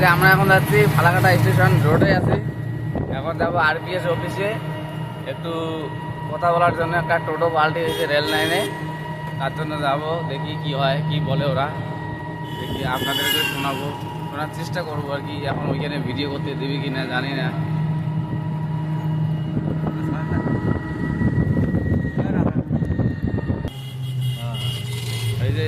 যে আমরা এখন যাচ্ছি ফালাকাটা স্টেশন রোডে আছি। এখন যাব আরপিএস অফিসে একটু কথা বলার জন্য একটা টোটো পাল্টে হয়েছে রেল লাইনে। তার জন্য যাব, দেখি কি হয়, কি বলে ওরা। দেখি আপনাদেরকে শোনাবো। শোনার চেষ্টা করব আর কি, এখন ওইখানে ভিডিও করতে দেবে কি না। জানি না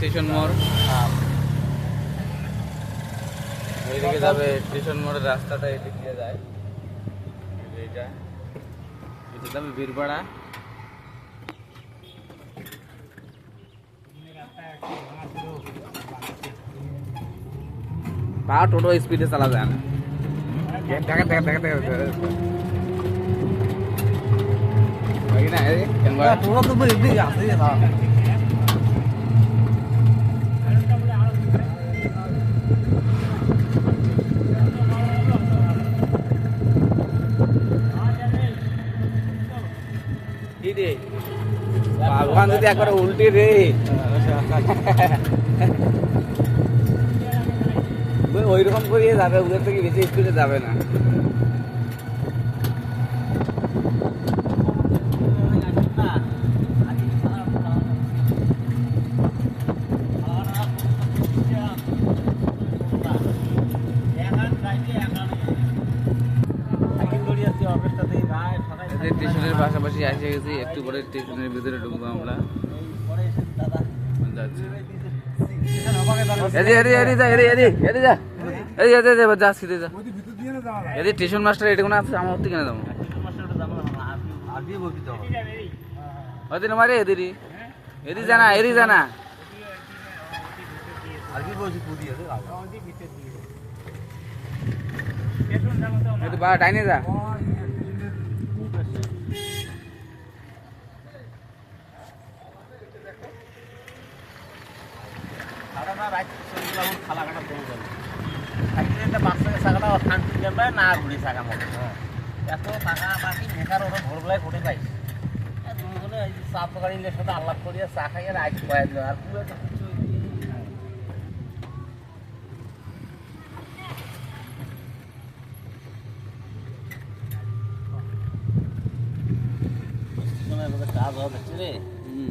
স্টেশন মোড়। এইদিকে যাবে স্টেশন মোড়ের রাস্তাটা এদিক দিয়ে যায় এই যে এইটা এটা যাবে বীরপাড়া বা টোটো স্পিডে চালা যায় না দেখা দেখা দেখা দেখা না এই কেন বলে? তোরা তো ভগবান যদি একবার উল্টি রে ওইরকম করিয়ে যাবে ওদের থেকে বেশি স্পিডে যাবে না এই যে স্টেশনের পাশাপাশি এসে গেছি, একটু পরে স্টেশনের ভিতরে ঢুকবো আমরা। যাচ্ছি। স্টেশন মাস্টার এটা কোনো আছে? আমার থেকে কেন যাব। মারে জানা এদি জানা ডাইনে না ঘুরি চাকা মতো। এত টাকা বাকি বেকার ওরা ভোরবেলায় ফোটে পাইছি দুজনে এই চা দোকানিদের সাথে করিয়া চা খাই আর আইস কয়ে আর পুরো কিছু কাজ হওয়া রে। হুম।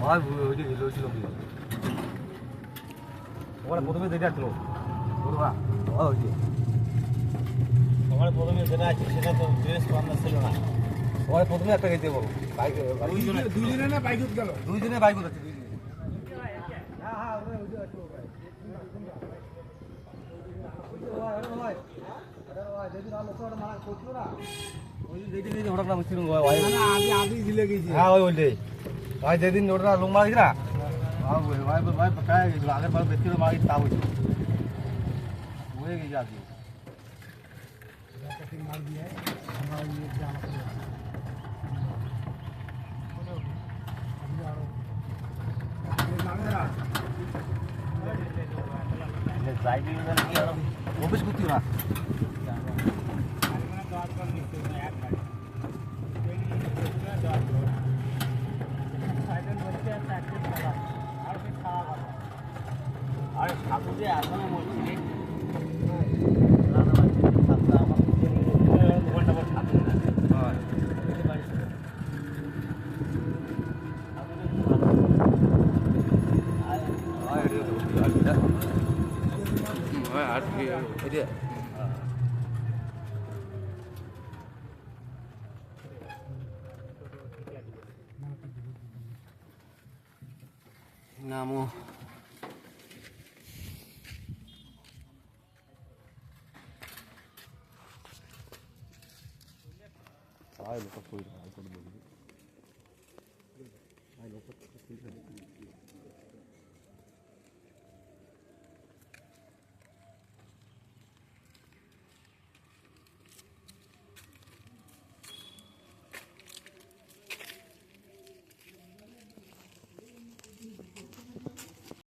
হয় যে যে ভিডিও নাকি প্রথমে যেটা ছিল আমার প্রথমে যেটা আছে সেটা তো ড্রেস বান্ধা ছিল না সবাই প্রথমে একটা গেতে বলো বাইক দুইজনে না বাইক গেল দুইজনে বাইক উঠেছে হ্যাঁ ওই ওইটাই ভাই যেদিন ওটা লোক মারা গেছিল না ভাই ভাই প্রায় আগের বার ব্যক্তি মারা গেছে তা বলছি হয়ে গেছে আজকে অফিস করতে না আরে ঠাকুর যে আসলে মসজিদে I, it, it did. Namo. I look up for it. I look up for it.